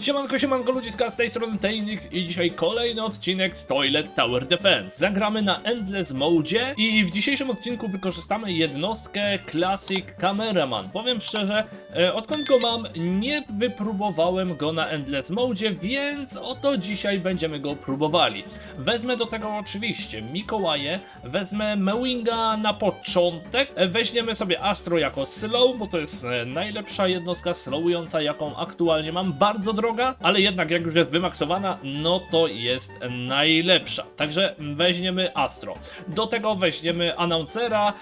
Siemanko, siemanko ludziska, z tej strony Tainix i dzisiaj kolejny odcinek z Toilet Tower Defense. Zagramy na Endless Mode i w dzisiejszym odcinku wykorzystamy jednostkę Classic Cameraman. Powiem szczerze, e, odkąd go mam, nie wypróbowałem go na Endless Mode, więc oto dzisiaj będziemy go próbowali. Wezmę do tego oczywiście Mikołaje, wezmę Mewinga na początek, e, weźmiemy sobie Astro jako slow, bo to jest e, najlepsza jednostka slowująca, jaką aktualnie mam, bardzo droga, ale jednak jak już jest wymaksowana, no to jest najlepsza. Także weźmiemy Astro. Do tego weźmiemy Announcera,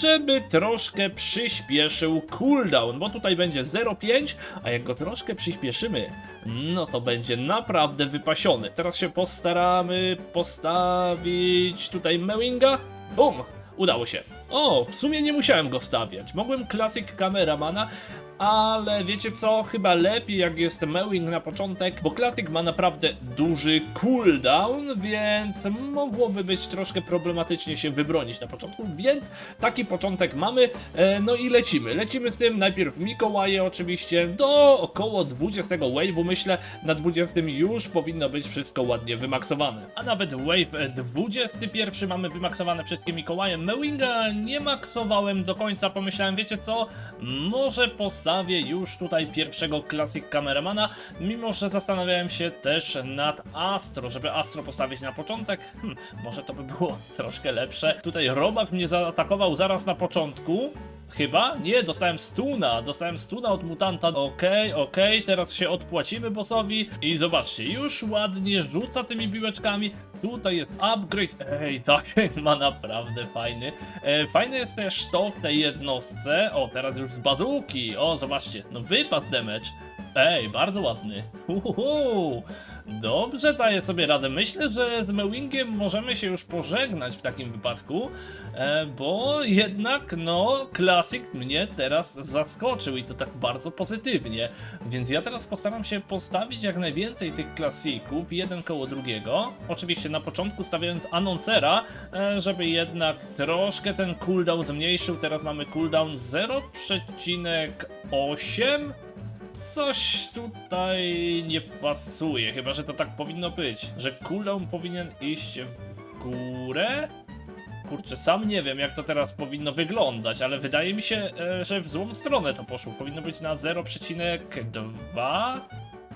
żeby troszkę przyspieszył cooldown, bo tutaj będzie 0,5, a jak go troszkę przyspieszymy, no to będzie naprawdę wypasiony. Teraz się postaramy postawić tutaj Mewinga. Bum! Udało się. O, w sumie nie musiałem go stawiać. Mogłem Classic Cameramana, ale wiecie co? Chyba lepiej jak jest Mewing na początek, bo Classic ma naprawdę duży cooldown, więc mogłoby być troszkę problematycznie się wybronić na początku, więc taki początek mamy, e, no i lecimy. Lecimy z tym najpierw Mikołaje oczywiście do około 20 wave'u, myślę na 20 już powinno być wszystko ładnie wymaksowane. A nawet wave e, 21 mamy wymaksowane wszystkie Mikołaje. Mewinga nie maksowałem do końca, pomyślałem, wiecie co, może postawię już tutaj pierwszego Classic Cameramana, mimo że zastanawiałem się też nad Astro, żeby Astro postawić na początek, hm, może to by było troszkę lepsze. Tutaj Robak mnie zaatakował zaraz na początku, Chyba? Nie, dostałem stuna, dostałem stuna od mutanta. Okej, okej, teraz się odpłacimy bossowi i zobaczcie, już ładnie rzuca tymi biłeczkami. Tutaj jest upgrade. Ej, zasięg ma naprawdę fajny. E, fajne jest też to w tej jednostce. O, teraz już z bazuki. O, zobaczcie, no wypad damage. Ej, bardzo ładny. Uhuhu. Dobrze daje sobie radę. Myślę, że z Mewingiem możemy się już pożegnać w takim wypadku, e, bo jednak, no, Classic mnie teraz zaskoczył i to tak bardzo pozytywnie. Więc ja teraz postaram się postawić jak najwięcej tych klasików, jeden koło drugiego. Oczywiście na początku stawiając Anoncera, e, żeby jednak troszkę ten cooldown zmniejszył. Teraz mamy cooldown 0,8 coś tutaj nie pasuje, chyba że to tak powinno być, że cooldown powinien iść w górę? Kurczę, sam nie wiem jak to teraz powinno wyglądać, ale wydaje mi się, e, że w złą stronę to poszło. Powinno być na 0,2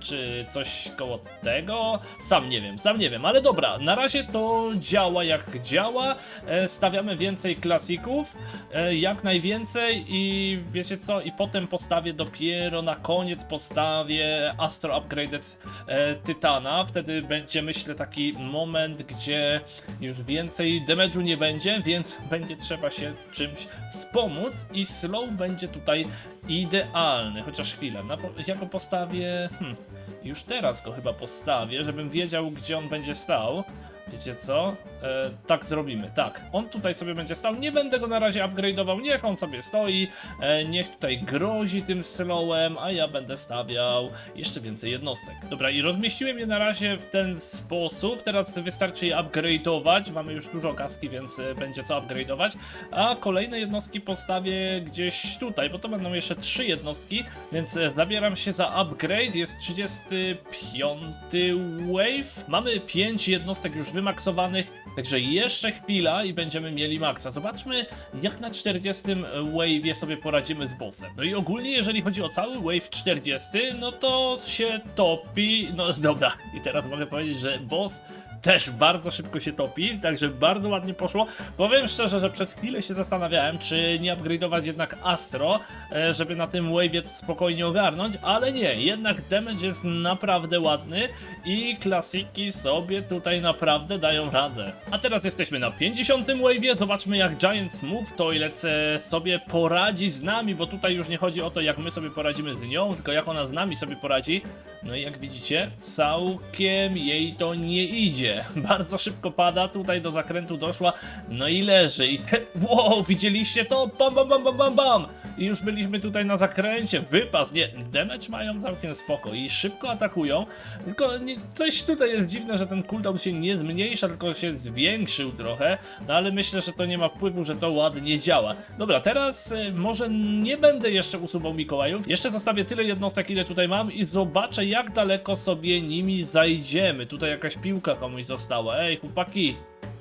czy coś koło tego? Sam nie wiem, sam nie wiem, ale dobra, na razie to działa jak działa. E, stawiamy więcej klasików, e, jak najwięcej i wiecie co, i potem postawię dopiero na koniec postawię Astro Upgraded e, Tytana. Wtedy będzie myślę taki moment, gdzie już więcej damage'u nie będzie, więc będzie trzeba się czymś wspomóc i slow będzie tutaj idealny. Chociaż chwilę, na, po- ja go postawię. Hmm, już teraz go chyba postawię, żebym wiedział, gdzie on będzie stał. Wiecie co? E, tak zrobimy, tak. On tutaj sobie będzie stał. Nie będę go na razie upgrade'ował. Niech on sobie stoi. E, niech tutaj grozi tym slowem, a ja będę stawiał jeszcze więcej jednostek. Dobra, i rozmieściłem je na razie w ten sposób. Teraz wystarczy je upgrade'ować. Mamy już dużo kaski, więc e, będzie co upgrade'ować. A kolejne jednostki postawię gdzieś tutaj, bo to będą jeszcze trzy jednostki, więc e, zabieram się za upgrade. Jest 35 wave. Mamy 5 jednostek już wymaksowanych, także jeszcze chwila i będziemy mieli maksa. Zobaczmy, jak na 40 wave'ie sobie poradzimy z bossem. No i ogólnie, jeżeli chodzi o cały wave 40, no to się topi. No dobra, i teraz mogę powiedzieć, że boss też bardzo szybko się topi, także bardzo ładnie poszło. Powiem szczerze, że przez chwilę się zastanawiałem, czy nie upgrade'ować jednak Astro, e, żeby na tym wave'ie spokojnie ogarnąć, ale nie, jednak damage jest naprawdę ładny i klasiki sobie tutaj naprawdę dają radę. A teraz jesteśmy na 50 wave'ie, zobaczmy jak Giant Smooth Toilet e, sobie poradzi z nami, bo tutaj już nie chodzi o to jak my sobie poradzimy z nią, tylko jak ona z nami sobie poradzi. No i jak widzicie, całkiem jej to nie idzie. Bardzo szybko pada, tutaj do zakrętu doszła, no i leży. I te... Wow, widzieliście to? Bam, bam, bam, bam, bam, bam! I już byliśmy tutaj na zakręcie, wypas, nie, damage mają całkiem spoko i szybko atakują, tylko nie, coś tutaj jest dziwne, że ten cooldown się nie zmniejsza, tylko się zwiększył trochę, no ale myślę, że to nie ma wpływu, że to ładnie działa. Dobra, teraz y, może nie będę jeszcze usuwał Mikołajów, jeszcze zostawię tyle jednostek, ile tutaj mam i zobaczę, jak daleko sobie nimi zajdziemy. Tutaj jakaś piłka komuś została, ej chłopaki,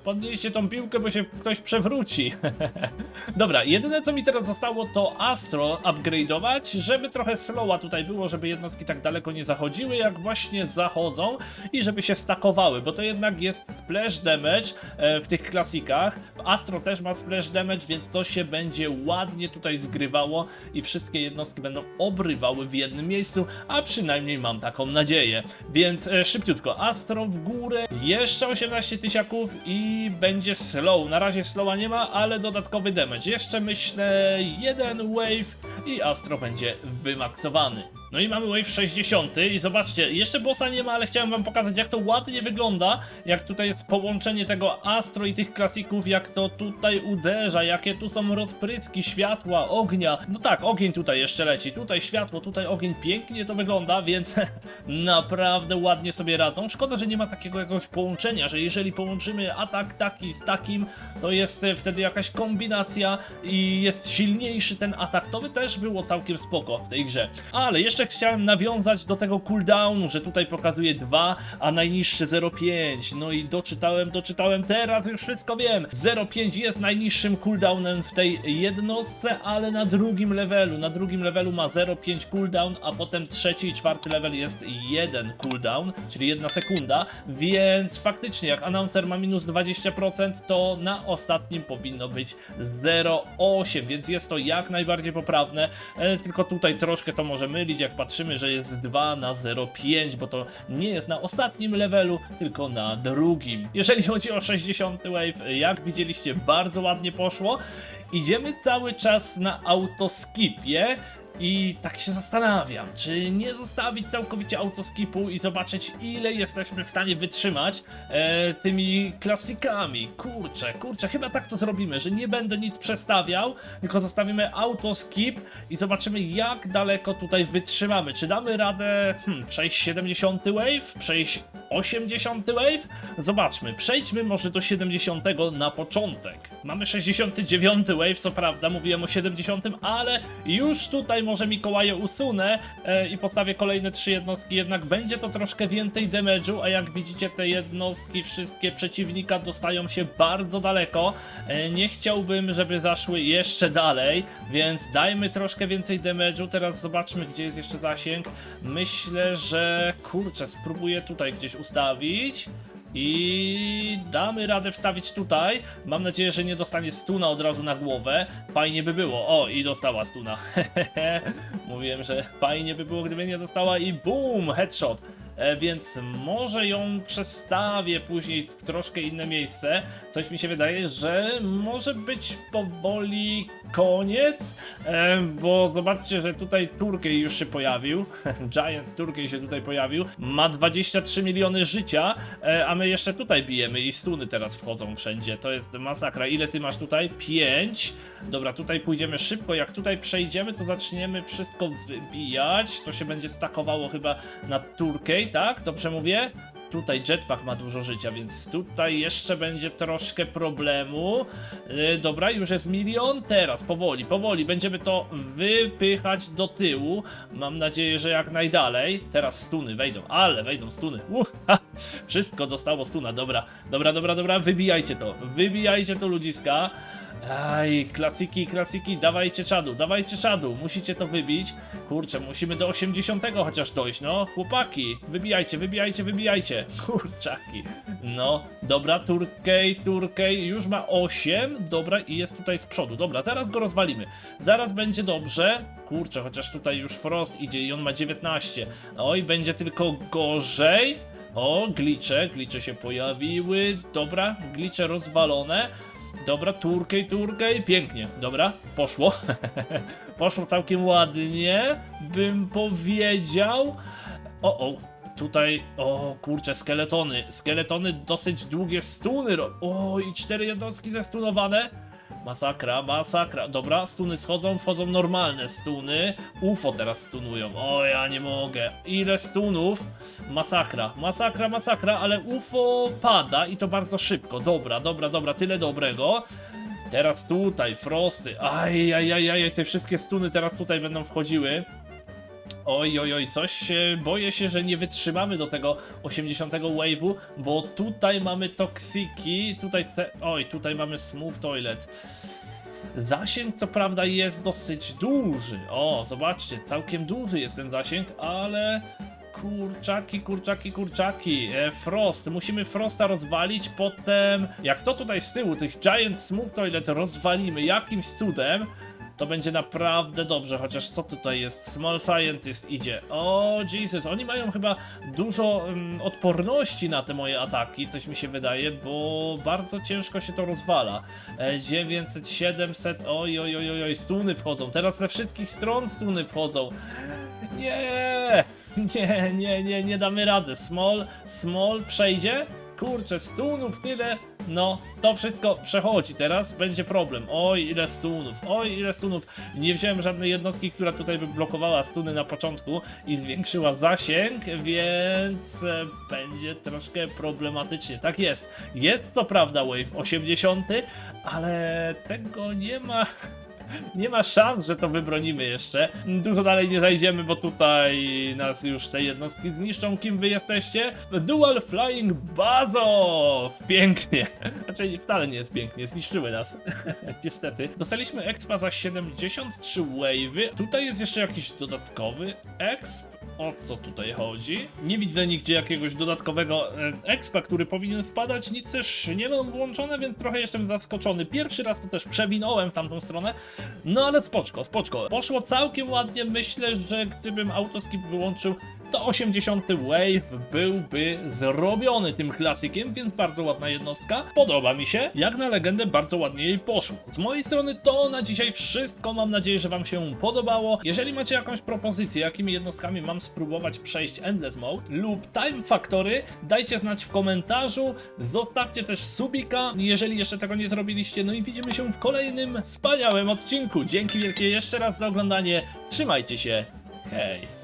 Podnieście tą piłkę, bo się ktoś przewróci. Dobra, jedyne co mi teraz zostało to Astro upgrade'ować, żeby trochę slowa tutaj było, żeby jednostki tak daleko nie zachodziły, jak właśnie zachodzą i żeby się stakowały, bo to jednak jest splash damage e, w tych klasikach. Astro też ma splash damage, więc to się będzie ładnie tutaj zgrywało i wszystkie jednostki będą obrywały w jednym miejscu, a przynajmniej mam taką nadzieję. Więc e, szybciutko, Astro w górę, jeszcze 18 tysiaków i będzie slow. Na razie slowa nie ma, ale dodatkowy damage. Jeszcze myślę jeden wave i Astro będzie wymaksowany. No i mamy wave 60 i zobaczcie, jeszcze bossa nie ma, ale chciałem wam pokazać jak to ładnie wygląda, jak tutaj jest połączenie tego Astro i tych klasików, jak to tutaj uderza, jakie tu są rozpryski światła, ognia. No tak, ogień tutaj jeszcze leci, tutaj światło, tutaj ogień, pięknie to wygląda, więc naprawdę ładnie sobie radzą. Szkoda, że nie ma takiego jakiegoś połączenia, że jeżeli połączymy atak taki z takim, to jest e, wtedy jakaś kombinacja i jest silniejszy ten atak. To by też było całkiem spoko w tej grze. Ale jeszcze chciałem nawiązać do tego cooldownu, że tutaj pokazuje 2, a najniższy 0,5. No i doczytałem, doczytałem, teraz już wszystko wiem. 0,5 jest najniższym cooldownem w tej jednostce, ale na drugim levelu. Na drugim levelu ma 0,5 cooldown, a potem trzeci i czwarty level jest 1 cooldown, czyli 1 sekunda, więc faktycznie jak announcer ma minus 20%, to na ostatnim powinno być 0,8, więc jest to jak najbardziej poprawne, e, tylko tutaj troszkę to może mylić, jak patrzymy, że jest 2 na 0,5, bo to nie jest na ostatnim levelu, tylko na drugim. Jeżeli chodzi o 60 wave, jak widzieliście, bardzo ładnie poszło. Idziemy cały czas na autoskipie. I tak się zastanawiam, czy nie zostawić całkowicie autoskipu i zobaczyć ile jesteśmy w stanie wytrzymać e, tymi klasikami. Kurczę, kurczę, chyba tak to zrobimy, że nie będę nic przestawiał, tylko zostawimy autoskip i zobaczymy jak daleko tutaj wytrzymamy. Czy damy radę hmm, przejść 70 wave, przejść 80 wave? Zobaczmy, przejdźmy może do 70 na początek. Mamy 69 wave, co prawda, mówiłem o 70, ale już tutaj może Mikołaje usunę e, i postawię kolejne trzy jednostki, jednak będzie to troszkę więcej damage'u, a jak widzicie te jednostki wszystkie przeciwnika dostają się bardzo daleko. E, nie chciałbym, żeby zaszły jeszcze dalej, więc dajmy troszkę więcej damage'u. Teraz zobaczmy, gdzie jest jeszcze zasięg. Myślę, że kurczę, spróbuję tutaj gdzieś ustawić. I damy radę wstawić tutaj. Mam nadzieję, że nie dostanie stuna od razu na głowę. Fajnie by było. O, i dostała stuna. Mówiłem, że fajnie by było, gdyby nie dostała i boom, headshot. E, więc może ją przestawię później w troszkę inne miejsce. Coś mi się wydaje, że może być powoli koniec, e, bo zobaczcie, że tutaj Turkey już się pojawił. Giant Turkey się tutaj pojawił. Ma 23 miliony życia, e, a my jeszcze tutaj bijemy i stuny teraz wchodzą wszędzie. To jest masakra. Ile ty masz tutaj? 5. Dobra, tutaj pójdziemy szybko. Jak tutaj przejdziemy, to zaczniemy wszystko wybijać. To się będzie stakowało chyba na Turkey, tak? Dobrze mówię? Tutaj jetpack ma dużo życia, więc tutaj jeszcze będzie troszkę problemu. Yy, dobra, już jest milion. Teraz powoli, powoli będziemy to wypychać do tyłu. Mam nadzieję, że jak najdalej. Teraz stuny wejdą, ale wejdą stuny. Uh, ha, wszystko dostało stuna. Dobra, dobra, dobra, dobra. Wybijajcie to. Wybijajcie to ludziska. Aj, klasiki, klasiki, dawajcie czadu, dawajcie czadu, musicie to wybić. Kurczę, musimy do 80 chociaż dojść, no. Chłopaki, wybijajcie, wybijajcie, wybijajcie. Kurczaki. No, dobra, Turkey, Turkey, już ma 8, dobra, i jest tutaj z przodu. Dobra, zaraz go rozwalimy. Zaraz będzie dobrze. Kurczę, chociaż tutaj już Frost idzie i on ma 19. Oj, będzie tylko gorzej. O, glicze, glicze się pojawiły. Dobra, glicze rozwalone. Dobra, Turkej, Turkej, pięknie. Dobra, poszło. poszło całkiem ładnie, bym powiedział. O, o, tutaj, o kurczę, skeletony. Skeletony dosyć długie stuny. O, i cztery jednostki zestunowane. Masakra, masakra. Dobra, stuny schodzą, wchodzą normalne stuny. UFO teraz stunują. O, ja nie mogę. Ile stunów? Masakra, masakra, masakra, ale UFO pada i to bardzo szybko. Dobra, dobra, dobra, tyle dobrego. Teraz tutaj, frosty. Aj, aj, aj, aj, te wszystkie stuny teraz tutaj będą wchodziły. Oj, oj, oj, coś boję się, że nie wytrzymamy do tego 80 wave'u, bo tutaj mamy toksiki, tutaj te, oj, tutaj mamy smooth toilet. Zasięg co prawda jest dosyć duży, o, zobaczcie, całkiem duży jest ten zasięg, ale kurczaki, kurczaki, kurczaki, e, Frost, musimy Frosta rozwalić, potem, jak to tutaj z tyłu, tych Giant Smooth Toilet rozwalimy jakimś cudem, to będzie naprawdę dobrze, chociaż co tutaj jest? Small Scientist idzie. O, Jesus, oni mają chyba dużo um, odporności na te moje ataki, coś mi się wydaje, bo bardzo ciężko się to rozwala. E, 900, 700, oj, oj, oj, oj, oj, stuny wchodzą. Teraz ze wszystkich stron stuny wchodzą. Nie, nie, nie, nie, nie damy rady. Small, small przejdzie? Kurczę, stunów tyle. No, to wszystko przechodzi teraz, będzie problem. Oj, ile stunów, oj, ile stunów. Nie wziąłem żadnej jednostki, która tutaj by blokowała stuny na początku i zwiększyła zasięg, więc e, będzie troszkę problematycznie. Tak jest. Jest co prawda Wave 80, ale tego nie ma. Nie ma szans, że to wybronimy jeszcze. Dużo dalej nie zajdziemy, bo tutaj nas już te jednostki zniszczą. Kim wy jesteście? Dual Flying Bazo! Pięknie. Znaczy wcale nie jest pięknie, zniszczyły nas. Niestety. Dostaliśmy expa za 73 wave'y. Tutaj jest jeszcze jakiś dodatkowy exp. O co tutaj chodzi? Nie widzę nigdzie jakiegoś dodatkowego e, expa, który powinien wpadać. Nic też nie mam włączone, więc trochę jestem zaskoczony. Pierwszy raz to też przewinąłem w tamtą stronę. No ale spoczko, spoczko. Poszło całkiem ładnie. Myślę, że gdybym autoskip wyłączył, to 80 wave byłby zrobiony tym klasykiem, więc bardzo ładna jednostka. Podoba mi się. Jak na legendę bardzo ładnie jej poszło. Z mojej strony to na dzisiaj wszystko. Mam nadzieję, że wam się podobało. Jeżeli macie jakąś propozycję, jakimi jednostkami mam spróbować przejść Endless Mode lub Time Factory, dajcie znać w komentarzu. Zostawcie też subika, jeżeli jeszcze tego nie zrobiliście. No i widzimy się w kolejnym wspaniałym odcinku. Dzięki wielkie jeszcze raz za oglądanie. Trzymajcie się. Hej.